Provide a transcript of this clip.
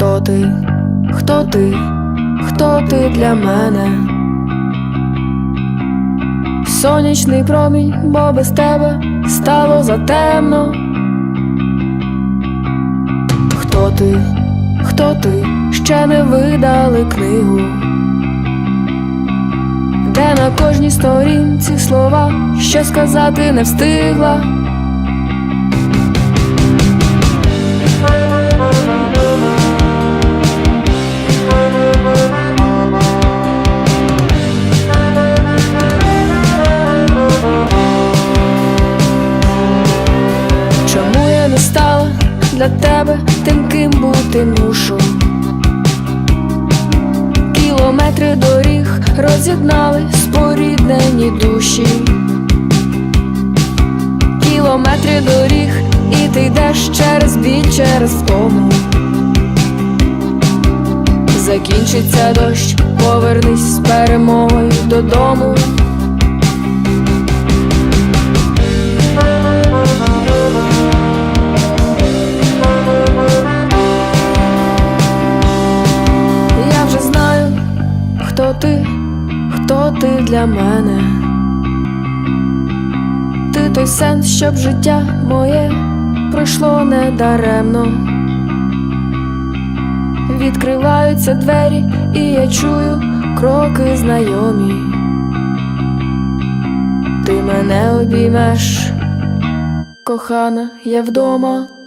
ти, хто ти, хто ти для мене? Сонячний промінь, бо без тебе стало затемно. Хто ти, хто ти, ще не видали книгу, де на кожній сторінці слова, що сказати не встигла. Стала для тебе тим, ким бути мушу? Кілометри доріг роз'єднали споріднені душі. Кілометри доріг, і ти йдеш через біль, через втому. Закінчиться дощ, повернись з перемогою додому. Хто ти для мене. Ти той сенс, щоб життя моє пройшло недаремно. Відкриваються двері, і я чую кроки знайомі. Ти мене обіймеш, кохана, я вдома.